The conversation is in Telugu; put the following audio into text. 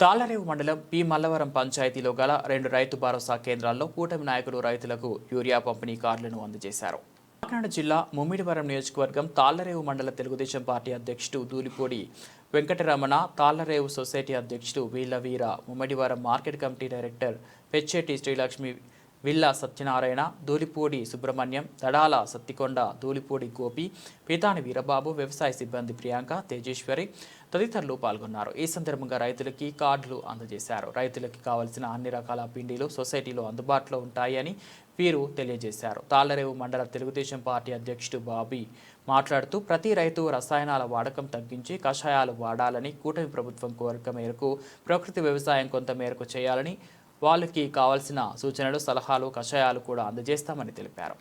తాళ్ళరేవు మండలం పి మల్లవరం పంచాయతీలో గల రెండు రైతు భరోసా కేంద్రాల్లో కూటమి నాయకులు రైతులకు యూరియా పంపిణీ కార్డులను అందజేశారు. కాకినాడ జిల్లా ముమ్మిడివరం నియోజకవర్గం తాళ్ళరేవు మండల తెలుగుదేశం పార్టీ అధ్యక్షుడు దూలిపూడి వెంకటరమణ తాళ్ళరేవు సొసైటీ అధ్యక్షుడు వీళ్ళవీర Mummidivaram market committee director Pechheti Srilakshmi Villa Satyanarayana Dulipudi Subrahmanyam Tadala Sattikonda Dulipudi Gopi Pithani Veerababu వ్యవసాయ సిబ్బంది ప్రియాంక తేజేశ్వరి తదితరులు పాల్గొన్నారు. ఈ సందర్భంగా రైతులకి కార్డులు అందజేశారు. రైతులకి కావలసిన అన్ని రకాల పిండిలు సొసైటీలో అందుబాటులో ఉంటాయని వీరు తెలియజేశారు. తాళ్ళరేవు మండల తెలుగుదేశం పార్టీ అధ్యక్షుడు బాబీ మాట్లాడుతూ ప్రతి రైతు రసాయనాల వాడకం తగ్గించి కషాయాలు వాడాలని కూటమి ప్రభుత్వం కోరిక మేరకు ప్రకృతి వ్యవసాయం కొంత మేరకు చేయాలని వాళ్ళకి కావాల్సిన సూచనలు సలహాలు కషాయాలు కూడా అందజేస్తామని తెలిపారు.